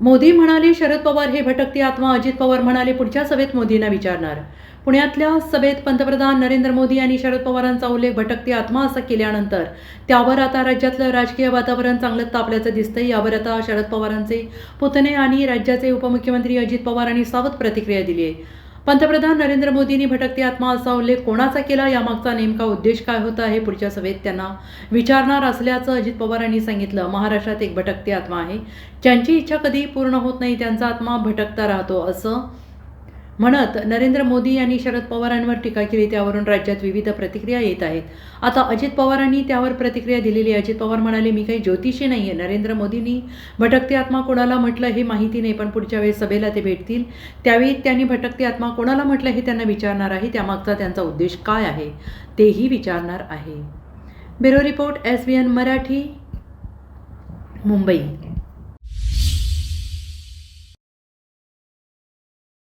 मोदी म्हणाले शरद पवार हे भटकती आत्मा. अजित पवार म्हणाले पुढच्या सभेत मोदींना विचारणार. पुण्यातल्या सभेत पंतप्रधान नरेंद्र मोदी यांनी शरद पवारांचा उल्लेख भटकती आत्मा असा केल्यानंतर त्यावर आता राज्यातलं राजकीय वातावरण चांगलंच तापल्याचं दिसतंय. यावर आता शरद पवारांचे पुतणे आणि राज्याचे उपमुख्यमंत्री अजित पवारांनी सावध प्रतिक्रिया दिली आहे. पंतप्रधान नरेंद्र मोदींनी भटकती आत्मा असा उल्लेख कोणाचा केला? यामागचा नेमका उद्देश काय होता हे पुढच्या सभेत त्यांना विचारणार असल्याचं अजित पवारांनी सांगितलं. महाराष्ट्रात एक भटकती आत्मा आहे. ज्यांची इच्छा कधी पूर्ण होत नाही त्यांचा आत्मा भटकता राहतो असं म्हणत नरेंद्र मोदी यांनी शरद पवारांवर टीका केली त्यावरून राज्यात विविध प्रतिक्रिया येत आहेत. आता अजित पवारांनी त्यावर प्रतिक्रिया दिलेली अजित पवार म्हणाले मी काही ज्योतिषी नाही आहे नरेंद्र मोदींनी भटकती आत्मा कोणाला म्हटलं हे माहिती नाही पण पुढच्या वेळेस सभेला ते भेटतील. त्यावेळी त्यांनी भटकती आत्मा कोणाला म्हटलं हे त्यांना विचारणार आहे. त्यामागचा त्यांचा उद्देश काय आहे तेही विचारणार आहे. Bureau report S B N Marathi Mumbai.